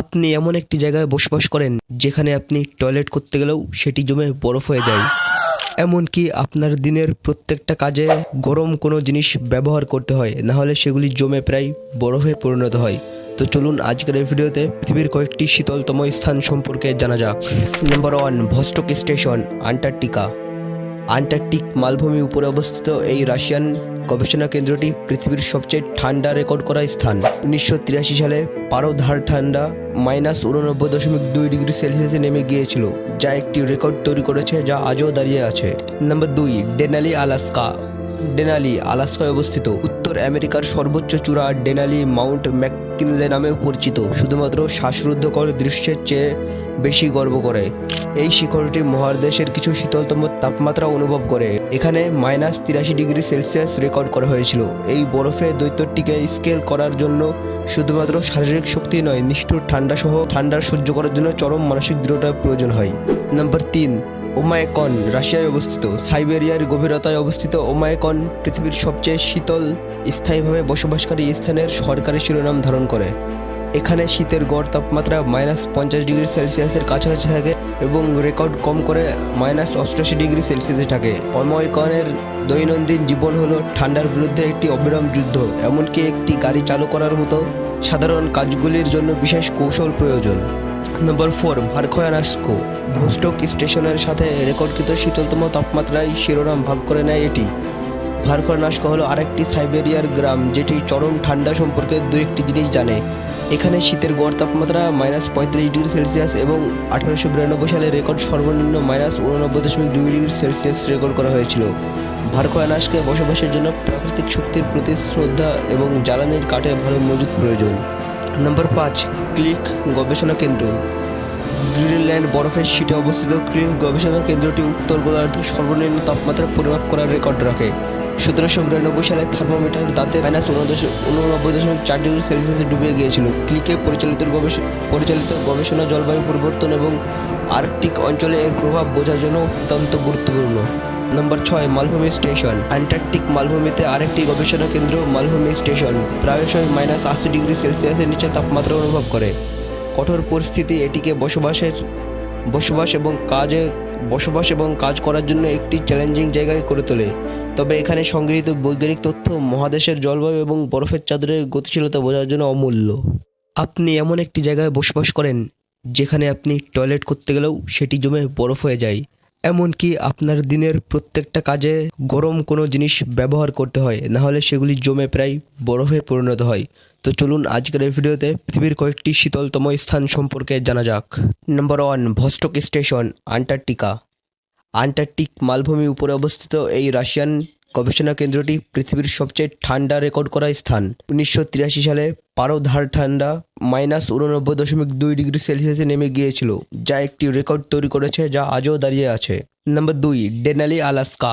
আপনি এমন একটি জায়গায় বসবাস করেন যেখানে আপনি টয়লেট করতে গেলেও সেটি জমে বরফ হয়ে যায়। এমনকি আপনার দিনের প্রত্যেকটা কাজে গরম কোনো জিনিস ব্যবহার করতে হয়, না হলে সেগুলি জমে প্রায় বরফে পরিণত হয়। তো চলুন আজকের এই ভিডিওতে পৃথিবীর কয়েকটি শীতলতম স্থান সম্পর্কে জানা যাক। Number one Vostok station Antarctica Antarctic মালভূমি উপরে অবস্থিত এই রাশিয়ান গবেষণা কেন্দ্রটি পৃথিবীর সবচেয়ে ঠান্ডা রেকর্ড করা স্থান। উনিশশো তিরাশি সালে পারোধার ঠান্ডা মাইনাস উননব্বই দশমিক দুই ডিগ্রি সেলসিয়াসে নেমে গিয়েছিল, যা একটি রেকর্ড তৈরি করেছে যা আজও দাঁড়িয়ে আছে। নাম্বার দুই, ডেনালি, আলাস্কা। ডেনালি আলাস্কায় অবস্থিত। উত্তর আমেরিকার সর্বোচ্চ চূড়া ডেনালি মাউন্ট ম্যাককিনলে নামেও পরিচিত। শুধুমাত্র শ্বাসরুদ্ধকর দৃশ্যের চেয়ে বেশি গর্ব করে। এই শিখরটি মহাদেশের কিছু শীতলতম তাপমাত্রা অনুভব করে। এখানে মাইনাস তিরাশি ডিগ্রি সেলসিয়াস রেকর্ড করা হয়েছিল। এই বরফে দৈত্যটিকে স্কেল করার জন্য শুধুমাত্র শারীরিক শক্তি নয়, নিষ্ঠুর ঠান্ডা সহ ঠান্ডার সহ্য করার জন্য চরম মানসিক দৃঢ়তার প্রয়োজন হয়। নাম্বার তিন ওমায়কন, রাশিয়ায় অবস্থিত। সাইবেরিয়ার গভীরতায় অবস্থিত ওমায়কন পৃথিবীর সবচেয়ে শীতল, স্থায়ীভাবে বসবাসকারী স্থানের সরকারি শিরোনাম ধারণ করে। এখানে শীতের গড় তাপমাত্রা মাইনাস পঞ্চাশ ডিগ্রি সেলসিয়াসের কাছাকাছি থাকে এবং রেকর্ড কম করে মাইনাস অষ্টআশি ডিগ্রি সেলসিয়াসে থাকে। অময়কনের দৈনন্দিন জীবন হলো ঠান্ডার বিরুদ্ধে একটি অবিরাম যুদ্ধ, এমনকি একটি গাড়ি চালু করার মতো সাধারণ কাজগুলির জন্য বিশেষ কৌশল প্রয়োজন। নম্বর ফোর ভারখয়ানাস্কো ভোস্টক স্টেশনের সাথে রেকর্ডকৃত শীতলতম তাপমাত্রায় শিরোনাম ভাগ করে নেয় এটি। ভারখয়ানাস্ক হলো আরেকটি সাইবেরিয়ার গ্রাম, যেটি চরম ঠান্ডা সম্পর্কে দু একটি জিনিস জানে। এখানে শীতের গড় তাপমাত্রা মাইনাস পঁয়তাল্লিশ ডিগ্রি সেলসিয়াস এবং আঠারোশো বিরানব্বই সালে রেকর্ড সর্বনিম্ন মাইনাস উননব্বই দশমিক দুই ডিগ্রি সেলসিয়াস রেকর্ড করা হয়েছিল। ভারখয়ানাসকে বসবাসের জন্য প্রাকৃতিক শক্তির প্রতি শ্রদ্ধা এবং জ্বালানির কাঠে ভালো মজুত প্রয়োজন। নম্বর পাঁচ, ক্লিক গবেষণা কেন্দ্র। গ্রিনল্যান্ড বরফের শীটে অবস্থিত ক্লিক গবেষণা কেন্দ্রটি উত্তর গোলার্ধে সর্বনিম্ন তাপমাত্রা পরিমাপ করার রেকর্ড রাখে। সতেরোশো বিরানব্বই সালে থার্মোমিটার দাঁতে মাইনাস উননব্বই দশমিক চার ডিগ্রি সেলসিয়াসে ডুবে গিয়েছিল। ক্লিকে পরিচালিত পরিচালিত গবেষণা জলবায়ু পরিবর্তন এবং আর্কটিক অঞ্চলে এর প্রভাব বোঝার জন্য অত্যন্ত গুরুত্বপূর্ণ। নম্বর ছয় মালভূমি স্টেশন অ্যান্টার্কটিক মালভূমিতে আরেকটি গবেষণা কেন্দ্র মালভূমি স্টেশন প্রায়শই মাইনাস আশি ডিগ্রি সেলসিয়াসের নিচে তাপমাত্রা অনুভব করে। কঠোর পরিস্থিতি এটিকে বসবাসের, বসবাস এবং কাজে, বসবাস এবং কাজ করার জন্য একটি চ্যালেঞ্জিং জায়গায় করে তোলে। তবে এখানে সংগৃহীত বৈজ্ঞানিক তথ্য, মহাদেশের জলবায়ু এবং বরফের চাদরের গতিশীলতা বোঝার জন্য অমূল্য। আপনি এমন একটি জায়গায় বসবাস করেন, যেখানে আপনি টয়লেট করতে গেলেও সেটি জমে বরফ হয়ে যায়। এমনকি আপনার দিনের প্রত্যেকটা কাজে গরম কোনো জিনিস ব্যবহার করতে হয়, না হলে সেগুলি জমে প্রায় বরফে পরিণত হয়। তো চলুন আজকের এই ভিডিওতে পৃথিবীর কয়েকটি শীতলতম স্থান সম্পর্কে জানা যাক। Number one Vostok station, Antarctica. Antarctic মালভূমি উপরে অবস্থিত এই রাশিয়ান গবেষণা কেন্দ্রটি পৃথিবীর সবচেয়ে ঠান্ডা রেকর্ড করা স্থান। উনিশশো তিরাশি সালে পারোধার ঠান্ডা মাইনাস উননব্বই দশমিক দুই ডিগ্রি সেলসিয়াসে নেমে গিয়েছিল, যা একটি রেকর্ড তৈরি করেছে, যা আজও দাঁড়িয়ে আছে। নাম্বার দুই, ডেনালি, আলাস্কা।